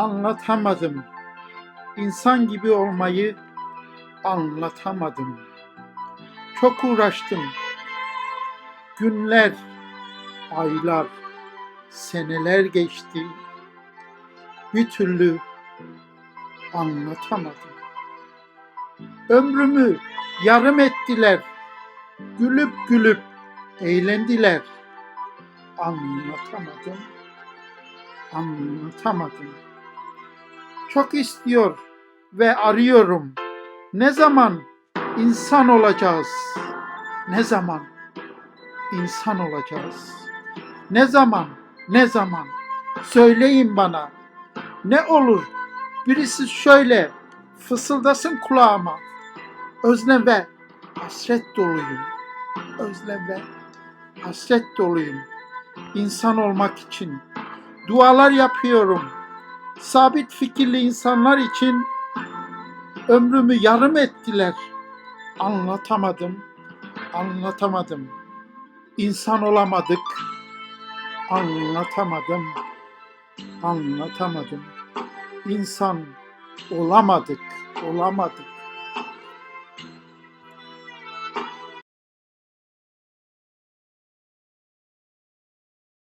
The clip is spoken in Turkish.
anlatamadım. İnsan gibi olmayı anlatamadım. Çok uğraştım. Günler, aylar, seneler geçti. Bir türlü anlatamadım. Ömrümü yarım ettiler. Gülüp gülüp eğlendiler. Anlatamadım. Anlatamadım. Çok istiyor ve arıyorum. Ne zaman insan olacağız? Ne zaman insan olacağız? Ne zaman? Ne zaman? Söyleyin bana. Ne olur birisi şöyle fısıldasın kulağıma. Özlem ve hasret doluyum. Özlem ve hasret doluyum. İnsan olmak için dualar yapıyorum. Sabit fikirli insanlar için ömrümü yarım ettiler. Anlatamadım, anlatamadım. İnsan olamadık, anlatamadım, anlatamadım. İnsan olamadık, olamadık.